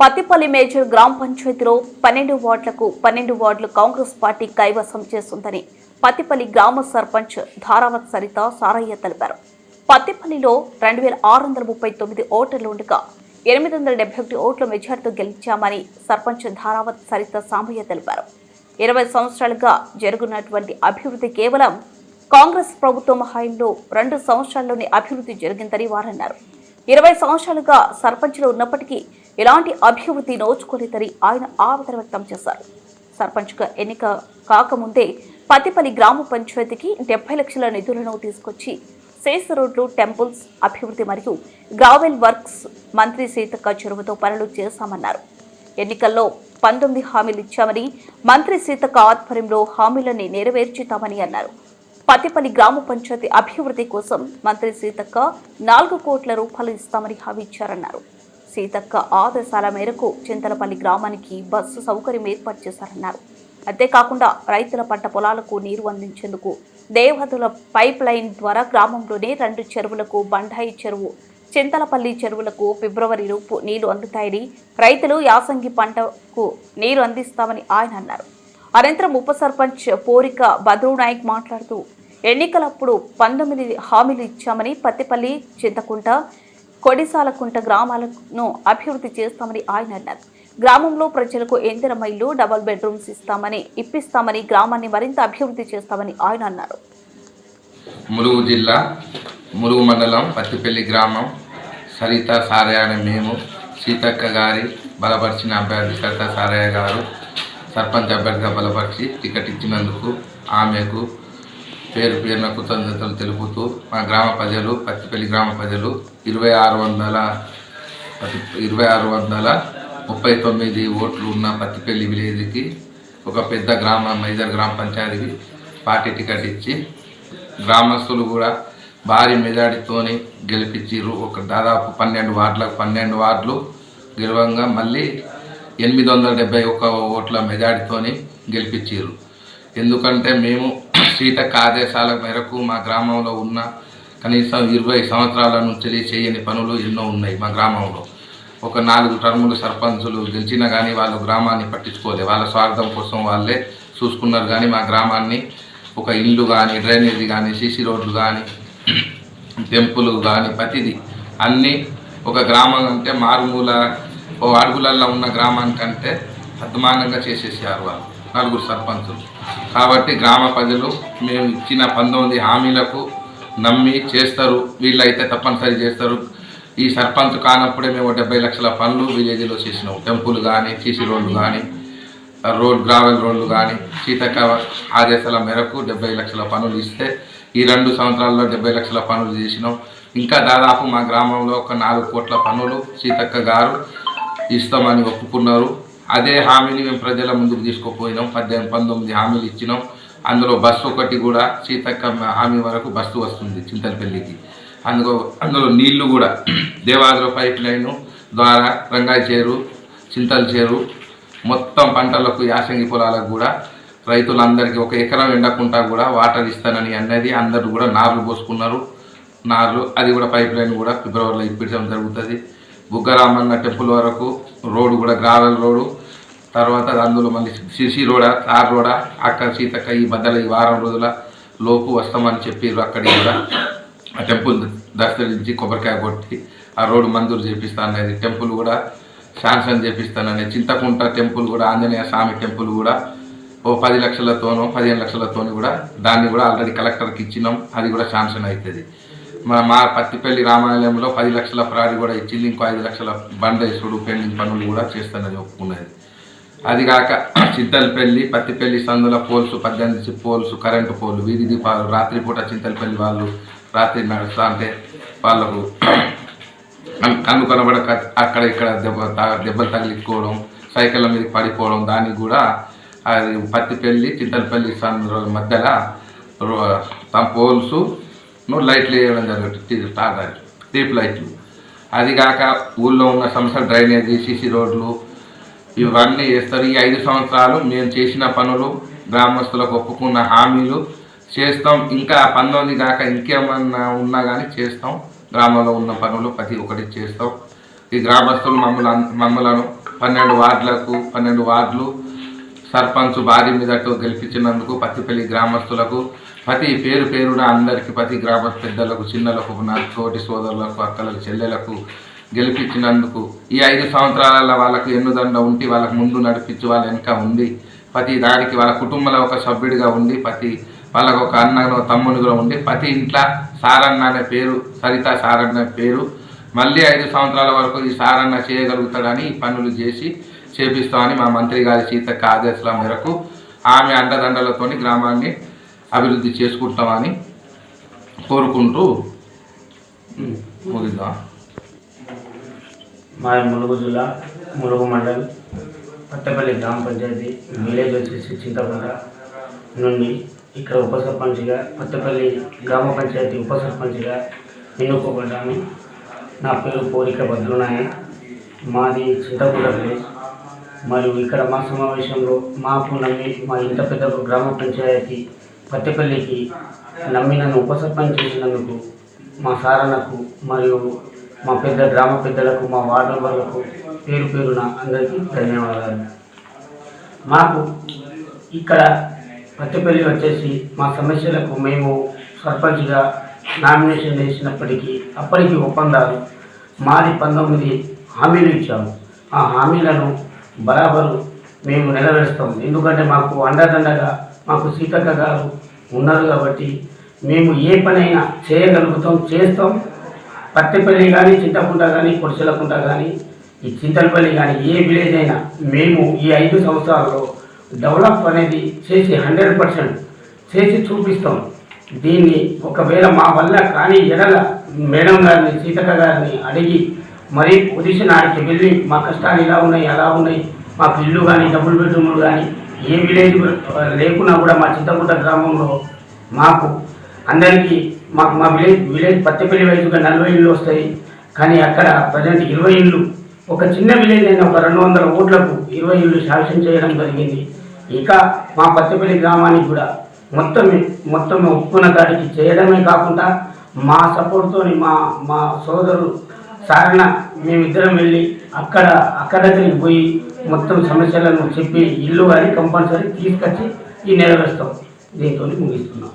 Pattipalli major గ్రామ పంచాయతీలో పన్నెండు వార్డులకు పన్నెండు వార్డులు కాంగ్రెస్ పార్టీ కైవసం చేస్తుందని పత్తిపల్లి గ్రామ సర్పంచ్ ధారావత్ సరిత సారయ్య తెలిపారు. పత్తిపల్లిలో రెండు వేల ఆరు వందల ముప్పై తొమ్మిది ఓటర్లు ఉండగా ఎనిమిది వందల డెబ్బై ఒకటి ఓట్ల మెజార్టీతో గెలిచామని సర్పంచ్ ధారావత్ సరిత సామయ్య తెలిపారు. ఇరవై సంవత్సరాలుగా జరుగుతున్నటువంటి అభివృద్ధి కేవలం కాంగ్రెస్ ప్రభుత్వం హయాంలో రెండు సంవత్సరాల్లోనే అభివృద్ధి జరిగిందని వారన్నారు. ఇరవై సంవత్సరాలుగా సర్పంచ్లు ఉన్నప్పటికీ ఎలాంటి అభివృద్ధి నోచుకోలేదని ఆయన ఆవేదన వ్యక్తం చేశారు. సర్పంచ్గా ఎన్నిక కాకముందే పతిపల్లి గ్రామ పంచాయతీకి డెబ్బై లక్షల నిధులను తీసుకొచ్చి శేష రోడ్లు టెంపుల్స్ అభివృద్ధి మరియు గ్రావెల్ వర్క్స్ మంత్రి సీతక్క చెరువుతో పనులు చేశామన్నారు. ఎన్నికల్లో పంతొమ్మిది హామీలు ఇచ్చామని మంత్రి సీతక్క ఆధ్వర్యంలో హామీలని నెరవేర్చుతామని అన్నారు. పతిపల్లి గ్రామ పంచాయతీ అభివృద్ధి కోసం మంత్రి సీతక్క నాలుగు కోట్ల రూపాయలు ఇస్తామని హామీ ఇచ్చారన్నారు. సీతక్క ఆదేశాల మేరకు చింతలపల్లి గ్రామానికి బస్సు సౌకర్యం ఏర్పాటు చేశారన్నారు. అంతేకాకుండా రైతుల పంట పొలాలకు నీరు అందించేందుకు దేవతల పైప్ లైన్ ద్వారా గ్రామంలోనే రెండు చెరువులకు బండాయి చెరువు చింతలపల్లి చెరువులకు ఫిబ్రవరి రూపు నీళ్ళు అందుతాయని రైతులు యాసంగి పంటకు నీరు అందిస్తామని ఆయన అన్నారు. అనంతరం ఉప సర్పంచ్ పోరిక భద్రు నాయక్ మాట్లాడుతూ ఎన్నికలప్పుడు పంతొమ్మిది హామీలు ఇచ్చామని పత్తిపల్లి చింతకుంట కొడిసాలకుంట గ్రామాలను అభివృద్ధి చేస్తామని ఆయన అన్నారు. గ్రామంలో ప్రజలకు ఎందిర మైళ్ళు డబుల్ బెడ్రూమ్స్ ఇస్తామని ఇప్పిస్తామని గ్రామాన్ని మరింత అభివృద్ధి చేస్తామని ఆయన అన్నారు. ములుగు జిల్లా ములుగు మండలం పత్తిపల్లి గ్రామం సరిత సారయ్య అనే మేము సీతక్క గారి బలపరిచిన అభ్యర్థి సరిత సారయ్య గారు సర్పంచ్ అభ్యర్థిగా బలపరిచి టికెట్ ఇచ్చినందుకు ఆమెకు పేరు పేరున కృతజ్ఞతలు తెలుపుతూ మా గ్రామ ప్రజలు పత్తిపల్లి గ్రామ ప్రజలు ఇరవై ఆరు వందల ఇరవై ఆరు వందల ముప్పై తొమ్మిది ఓట్లు ఉన్న పత్తిపల్లి విలేజ్కి ఒక పెద్ద గ్రామ మేజర్ గ్రామ పంచాయతీకి పార్టీ టికెట్ ఇచ్చి గ్రామస్తులు కూడా భారీ మెజార్టీతోని గెలిపించారు ఒక దాదాపు పన్నెండు వార్డులకు పన్నెండు వార్డులు గెలవంగా మళ్ళీ ఎనిమిది వందల డెబ్బై ఒక్క ఓట్ల మెజార్టీతోని గెలిపించారు ఎందుకంటే మేము సీతక్క ఆదేశాల మేరకు మా గ్రామంలో ఉన్న కనీసం ఇరవై సంవత్సరాల నుంచి చేయని పనులు ఎన్నో ఉన్నాయి మా గ్రామంలో. ఒక నాలుగు టర్ములు సర్పంచులు గెలిచినా కానీ వాళ్ళు గ్రామాన్ని పట్టించుకోలేదు వాళ్ళ స్వార్థం కోసం వాళ్ళే చూసుకున్నారు కానీ మా గ్రామాన్ని ఒక ఇల్లు కానీ డ్రైనేజీ కానీ సీసీ రోడ్లు కానీ టెంపుల్ కానీ ప్రతిదీ అన్నీ ఒక గ్రామం అంటే మారుమూల ఓ అడుగులల్లో ఉన్న గ్రామానికంటే అద్మానంగా చేసేసారు వాళ్ళు నలుగురు సర్పంచులు. కాబట్టి గ్రామ ప్రజలు మేము ఇచ్చిన పంతొమ్మిది హామీలకు నమ్మి చేస్తారు. వీళ్ళైతే తప్పనిసరి చేస్తారు. ఈ సర్పంచ్ కానప్పుడే మేము డెబ్బై లక్షల పనులు విలేజ్లో చేసినాం. టెంపుల్ కానీ సీసీ రోడ్లు కానీ రోడ్ గ్రావెల్ రోడ్లు కానీ సీతక్క ఆదేశాల మేరకు డెబ్బై లక్షల పనులు ఇస్తే ఈ రెండు సంవత్సరాల్లో డెబ్బై లక్షల పనులు చేసినాం. ఇంకా దాదాపు మా గ్రామంలో ఒక నాలుగు కోట్ల పనులు సీతక్క గారు ఇస్తామని ఒప్పుకున్నారు. అదే హామీని మేము ప్రజల ముందుకు తీసుకుపోయినాం. పద్దెనిమిది పంతొమ్మిది హామీలు ఇచ్చినాం. అందులో బస్సు ఒకటి కూడా సీతక్క హామీ వరకు బస్సు వస్తుంది చింతలపల్లికి. అందులో అందులో నీళ్ళు కూడా దేవాద్ర పైప్ లైన్ ద్వారా రంగాయి చేరు చింతల చేరు మొత్తం పంటలకు యాసంగి పొలాలకు కూడా రైతులందరికీ ఒక ఎకరం ఎండకుండా కూడా వాటర్ ఇస్తానని అన్నది అందరూ కూడా నార్లు పోసుకున్నారు. నార్లు అది కూడా పైప్ లైన్ కూడా ఫిబ్రవరిలో ఇప్పించడం జరుగుతుంది. బుగ్గరామన్న టెంపుల్ వరకు రోడ్డు కూడా గ్రావెల్ రోడ్డు తర్వాత అందులో మళ్ళీ సిసి రోడా తార్ రోడా అక్క సీతక్క ఈ మధ్యలో ఈ వారం రోజుల లోపు వస్తామని చెప్పారు అక్కడికి కూడా. ఆ టెంపుల్ దర్శనించి కొబ్బరికాయ కొట్టి ఆ రోడ్డు మంజూరు చేపిస్తాననేది టెంపుల్ కూడా శాంక్షన్ చేపిస్తానని చింతకుంట టెంపుల్ కూడా ఆంజనేయ స్వామి టెంపుల్ కూడా ఓ పది లక్షలతోనో పదిహేను లక్షలతోని కూడా దాన్ని కూడా ఆల్రెడీ కలెక్టర్కి ఇచ్చినాం. అది కూడా శాంక్షన్ అవుతుంది. మా మా పత్తిపల్లి రామాలయంలో పది లక్షల ప్రాడి కూడా ఇచ్చింది. ఇంకో ఐదు లక్షల బండ ఇసుడు పెండింగ్ పనులు కూడా చేస్తానని ఒప్పుకున్నది. అది కాక చింతలపల్లి పత్తిపల్లి సందుల పోల్స్ పద్దెనిమిది పోల్స్ కరెంటు పోలు వీధి దీపాలు రాత్రిపూట చింతలపల్లి వాళ్ళు రాత్రి నడుస్తా అంటే వాళ్ళకు కన్ను కనబడక అక్కడ ఇక్కడ దెబ్బ దెబ్బలు తగిలించుకోవడం సైకిళ్ళ మీద పడిపోవడం దానికి కూడా అది పత్తిపల్లి చింతలపల్లి సందుల మధ్యలో తమ పోల్స్ లైట్లు వేయడం జరుగుతుంది స్టార్ స్ట్రీట్ లైట్లు. అది కాక ఊళ్ళో ఉన్న సమస్య డ్రైనేజీ సీసీ రోడ్లు ఇవన్నీ చేస్తారు ఈ ఐదు సంవత్సరాలు మేము చేసిన పనులు గ్రామస్తులకు ఒప్పుకున్న హామీలు చేస్తాం. ఇంకా పంతొమ్మిది కాక ఇంకేమన్నా ఉన్నా కానీ చేస్తాం. గ్రామంలో ఉన్న పనులు ప్రతి ఒక్కటి చేస్తాం. ఈ గ్రామస్తులు మమ్మల్ని మమ్మలను పన్నెండు వార్డులకు పన్నెండు వార్డులు సర్పంచ్ భారీ మీదట్టు గెలిపించినందుకు పత్తిపల్లి గ్రామస్తులకు ప్రతి పేరు పేరున అందరికీ ప్రతి గ్రామ పెద్దలకు చిన్నలకు నా తోటి సోదరులకు అక్కలకు చెల్లెలకు గెలిపించినందుకు ఈ ఐదు సంవత్సరాల వాళ్ళకు ఎన్నుదండ ఉండి వాళ్ళకు ముందు నడిపించి వాళ్ళ వెనక ఉండి ప్రతి దానికి వాళ్ళ కుటుంబంలో ఒక సభ్యుడిగా ఉండి ప్రతి వాళ్ళకు ఒక అన్నను తమ్మునిగా ఉండి ప్రతి ఇంట్లో సారన్న అనే పేరు సరిత సారన్న పేరు మళ్ళీ ఐదు సంవత్సరాల వరకు ఈ సారన్న చేయగలుగుతాడని ఈ పనులు చేసి చేపిస్తామని మా మంత్రి గారి సీతక్క ఆదేశాల మేరకు ఆమె అండదండలతోని గ్రామాన్ని అభివృద్ధి చేసుకుంటామని కోరుకుంటూ ముగిద్దాం. మా ములుగు జిల్లా ములుగు మండల్. పట్టపల్లి గ్రామ పంచాయతీ విలేజ్ వచ్చేసి చింతకుంట నుండి ఇక్కడ ఉప సర్పంచ్గా పట్టపల్లి గ్రామ పంచాయతీ ఉప సర్పంచ్గా ఎన్నుకోబడ్డాను నా పేరు కోరిక భద్రునాయక్ మాది చింతకుంట విలేజ్. మరియు ఇక్కడ మా సమావేశంలో మాకు నమ్మి మా ఇంత పెద్ద గ్రామ పంచాయతీ పత్తెపల్లికి నమ్మి నన్ను ఉప సర్పంచ్ చేసినందుకు మా సారన్నకు మరియు మా పెద్ద గ్రామ పెద్దలకు మా వార్డు వాళ్ళకు పేరు పేరున అందరికీ ధన్యవాదాలు. మాకు ఇక్కడ పత్తిపల్లి వచ్చేసి మా సమస్యలకు మేము సర్పంచ్గా నామినేషన్ వేసినప్పటికీ అప్పటికి ఒప్పందాలు మాది పంతొమ్మిది హామీలు ఇచ్చాము. ఆ హామీలను బరాబరు మేము నెరవేరుస్తాం ఎందుకంటే మాకు అండదండగా మాకు సీతక్క గారు ఉన్నారు కాబట్టి మేము ఏ పనైనా చేయగలుగుతాం చేస్తాం. పత్తిపల్లి కానీ చింతకుంట కానీ కొడిచెలకుంట కానీ ఈ చింతలపల్లి కానీ ఏ విలేజ్ అయినా మేము ఈ ఐదు సంవత్సరాల్లో డెవలప్ అనేది చేసి హండ్రెడ్ పర్సెంట్ చేసి చూపిస్తాం. దీన్ని ఒకవేళ మా వల్ల కానీ ఎడల మేడం గారిని సీతక్క గారిని అడిగి మరీ పొజిషన్ ఆడికి వెళ్ళి మా కష్టాలు ఇలా ఉన్నాయి అలా ఉన్నాయి మాకు ఇల్లు కానీ డబుల్ బెడ్రూమ్లు కానీ ఏ విలేజ్ లేకున్నా కూడా మా చింతకుంట గ్రామంలో మాకు అందరికీ మాకు మా విలేజ్ విలేజ్ పత్తిపల్లి వైపుగా నలభై ఇళ్ళు వస్తాయి. కానీ అక్కడ ప్రజెంట్ ఇరవై ఇళ్ళు. ఒక చిన్న విలేజ్ అయిన ఒక రెండు వందల ఓట్లకు ఇరవై ఇళ్ళు శాంక్షన్ చేయడం జరిగింది. ఇక మా పత్తిపల్లి గ్రామానికి కూడా మొత్తం మొత్తం ఒప్పుకున్న దాడికి చేయడమే కాకుండా మా సపోర్ట్తోని మా మా సోదరుడు సారణ మేమిద్దరం వెళ్ళి అక్కడ అక్కడ దగ్గరికి పోయి మొత్తం సమస్యలను చెప్పి ఇల్లు కానీ కంపల్సరీ తీసుకొచ్చి ఈ నెరవేరుస్తాం. దీంతో ముగిస్తున్నాం.